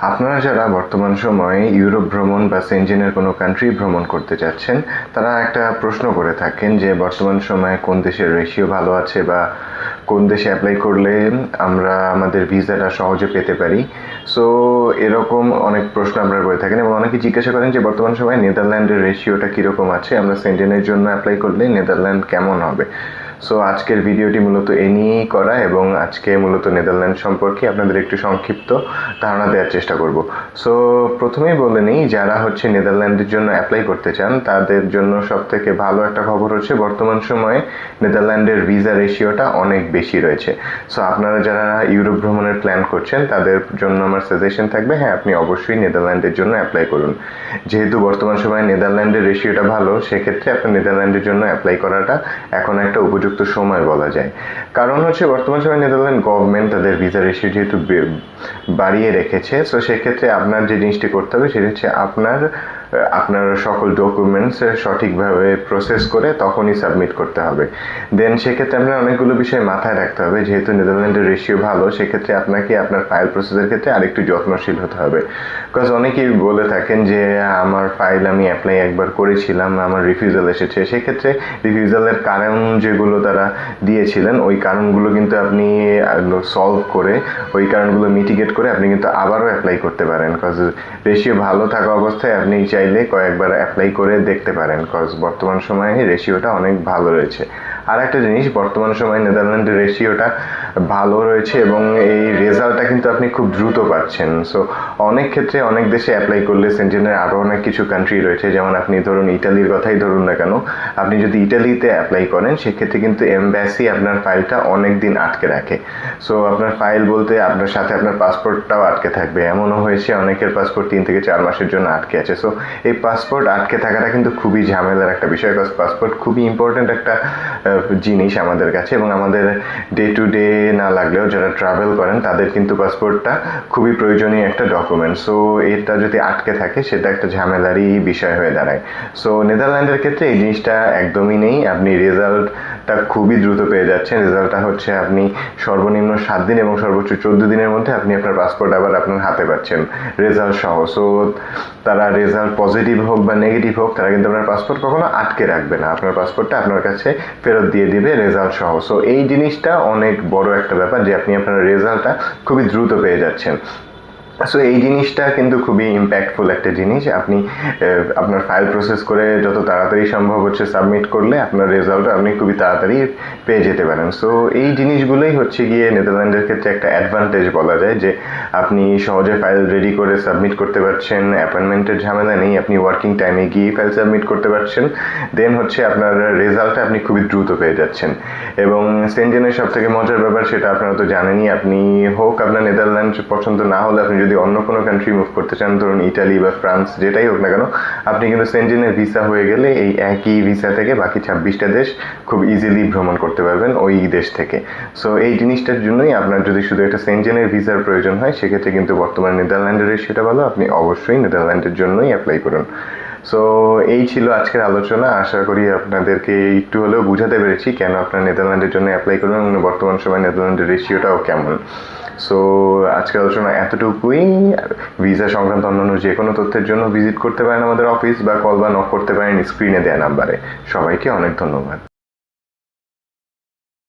আপনারা যারা বর্তমান সময়ে ইউরোপ ভ্রমণ বা সেনজেনের কোনো কান্ট্রি ভ্রমণ করতে চাচ্ছেন তারা একটা প্রশ্ন করে থাকেন যে বর্তমান সময়ে কোন দেশের রেশিও ভালো আছে বা কোন দেশে অ্যাপ্লাই করলে আমরা আমাদের ভিসাটা সহজে পেতে পারি। সো এরকম অনেক প্রশ্ন আপনারা করে থাকেন এবং অনেকে জিজ্ঞাসা করেন যে বর্তমান সময়ে নেদারল্যান্ডের রেশিওটা কীরকম আছে? আমরা সেন্টেনের জন্য অ্যাপ্লাই করলে নেদারল্যান্ড কেমন হবে? সো আজকের ভিডিওটি মূলত এ নিয়েই করা এবং আজকে মূলত নেদারল্যান্ড সম্পর্কে আপনাদের একটু সংক্ষিপ্ত ধারণা দেওয়ার চেষ্টা করব। সো প্রথমেই বলে নিই, যারা হচ্ছে নেদারল্যান্ডের জন্য অ্যাপ্লাই করতে চান, তাদের জন্য সব থেকে ভালো একটা খবর হচ্ছে বর্তমান সময়ে নেদারল্যান্ডের ভিসা রেশিওটা অনেক বেশি রয়েছে। সো আপনারা যারা ইউরোপ ভ্রমণের প্ল্যান করছেন, তাদের জন্য আমার সাজেশন থাকবে হ্যাঁ আপনি অবশ্যই নেদারল্যান্ডের জন্য অ্যাপ্লাই করুন। যেহেতু বর্তমান সময়ে নেদারল্যান্ডের রেশিওটা ভালো, সেক্ষেত্রে আপনার নেদারল্যান্ডের জন্য অ্যাপ্লাই করাটা এখন একটা উপযুক্ত সময় বলা যায়। কারণ হচ্ছে বর্তমান সময় নেদারল্যান্ড গভর্নমেন্ট তাদের ভিসা রেশিও যেহেতু বাড়িয়ে রেখেছে, তো সেক্ষেত্রে আপনার যে জিনিসটি করতে হবে সেটা হচ্ছে আপনার আপনার সকল ডকুমেন্টস সঠিকভাবে প্রসেস করে তখনই সাবমিট করতে হবে। দেন সেক্ষেত্রে আপনার অনেকগুলো বিষয় মাথায় রাখতে হবে। যেহেতু নেদারল্যান্ডের রেশিও ভালো, সেক্ষেত্রে আপনাকে আপনার ফাইল প্রসেসের ক্ষেত্রে আরেকটু যত্নশীল হতে হবে। বিকজ অনেকেই বলে থাকেন যে, আমার ফাইল আমি অ্যাপ্লাই একবার করেছিলাম, আমার রিফিউজাল এসেছে। সেক্ষেত্রে রিফিউজালের কারণ যেগুলো তারা দিয়েছিলেন, ওই কারণগুলো কিন্তু আপনি সলভ করে, ওই কারণগুলো মিটিগেট করে আপনি কিন্তু আবারও অ্যাপ্লাই করতে পারেন। কজ রেশিও ভালো থাকা অবস্থায় আপনি চাইলে কয়েকবার অ্যাপ্লাই করে দেখতে পারেন কজ বর্তমান সময়ে রেশিওটা অনেক ভালো রয়েছে। আর একটা জিনিস, বর্তমান সময়ে নেদারল্যান্ডের রেশিওটা ভালো রয়েছে এবং এই রেজাল্টটা কিন্তু আপনি খুব দ্রুত পাচ্ছেন। সো অনেক ক্ষেত্রে অনেক দেশে অ্যাপ্লাই করলে সেন্টেনের আরও অনেক কিছু কান্ট্রি রয়েছে, যেমন আপনি ধরুন ইটালির কথাই ধরুন না কেন, আপনি যদি ইটালিতে অ্যাপ্লাই করেন, সেক্ষেত্রে কিন্তু এমব্যাসি আপনার ফাইলটা অনেক দিন আটকে রাখে। সো আপনার ফাইল বলতে আপনার সাথে আপনার পাসপোর্টটাও আটকে থাকবে। এমনও হয়েছে, অনেকের পাসপোর্ট তিন থেকে চার মাসের জন্য আটকে আছে। সো এই পাসপোর্ট আটকে থাকাটা কিন্তু খুবই ঝামেলার একটা বিষয় পাসপোর্ট খুবই ইম্পর্ট্যান্ট একটা জিনিস আমাদের কাছে এবং আমাদের ডে টু ডে না লাগলেও যারা ট্রাভেল করেন, তাদের কিন্তু পাসপোর্টটা খুবই প্রয়োজনীয় একটা ডকুমেন্ট সো এটা যদি আটকে থাকে, সেটা একটা ঝামেলারই বিষয় হয়ে দাঁড়ায়। সো নেদারল্যান্ডের ক্ষেত্রে এই জিনিসটা একদমই নেই। আপনি রেজাল্টটা খুবই দ্রুত পেয়ে যাচ্ছেন। রেজাল্টটা হচ্ছে আপনি সর্বনিম্ন সাত দিন এবং সর্বোচ্চ চোদ্দ দিনের মধ্যে আপনি আপনার পাসপোর্ট আবার আপনার হাতে পাচ্ছেন। রেজাল্ট সহ সো তারা রেজাল্ট পজিটিভ হোক বা নেগেটিভ হোক, তারা কিন্তু আপনার পাসপোর্ট কখনো আটকে রাখবে না। আপনার পাসপোর্টটা আপনার কাছে ফেরত দিয়ে দিবে রেজাল্ট সহ। সো এই জিনিসটা অনেক বড় একটা ব্যাপার যে আপনি আপনার রেজাল্টটা খুবই দ্রুত পেয়ে যাচ্ছেন। সো এই জিনিসটা কিন্তু খুবই ইম্প্যাক্টফুল একটা জিনিস। আপনি আপনার ফাইল প্রসেস করে যত তাড়াতাড়ি সম্ভব হচ্ছে সাবমিট করলে আপনার রেজাল্ট আপনি খুবই তাড়াতাড়ি পেয়ে যেতে পারেন। সো এই জিনিসগুলোই হচ্ছে গিয়ে নেদারল্যান্ডের ক্ষেত্রে একটা অ্যাডভান্টেজ বলা যায় যে, আপনি সহজে ফাইল রেডি করে সাবমিট করতে পারছেন অ্যাপয়েন্টমেন্টের ঝামেলা নেই, আপনি ওয়ার্কিং টাইমে গিয়ে ফাইল সাবমিট করতে পারছেন। দেন হচ্ছে আপনার রেজাল্টটা আপনি খুবই দ্রুত পেয়ে যাচ্ছেন। এবং সেন্টেনের সব থেকে মজার ব্যাপার সেটা আপনারা তো জানেনই, আপনি হোক আপনার নেদারল্যান্ড পছন্দ না হলে আপনি যদি অন্য কোনো কান্ট্রি মুভ করতে চান, ধরুন ইটালি বা ফ্রান্স যেটাই হোক না কেন, আপনি কিন্তু সেন্টিনের ভিসা হয়ে গেলে এই একই ভিসা থেকে বাকি ছাব্বিশটা দেশ খুব ইজিলি ভ্রমণ করতে পারবেন ওই দেশ থেকে। সো এই জিনিসটার জন্যই আপনার যদি শুধু একটা সেন্টেনের ভিসার প্রয়োজন হয়, সেক্ষেত্রে কিন্তু বর্তমানে নেদারল্যান্ডের সেটা ভালো। আপনি অবশ্যই নেদারল্যান্ডের জন্যই অ্যাপ্লাই করুন। সো এই ছিল আজকের আলোচনা। আশা করি আপনাদেরকে একটু হলেও বুঝাতে পেরেছি কেন আপনারা নেদারল্যান্ডের জন্য অ্যাপ্লাই করবেন এবং বর্তমান সময় নেদারল্যান্ডের রেশিওটাও কেমন। সো আজকের আলোচনা এতটুকুই। ভিসা সংক্রান্ত অন্যান্য যে কোনো তথ্যের জন্য ভিজিট করতে পারেন আমাদের অফিস বা কল বা নক করতে পারেন স্ক্রিনে দেওয়া নাম্বারে সবাইকে অনেক ধন্যবাদ।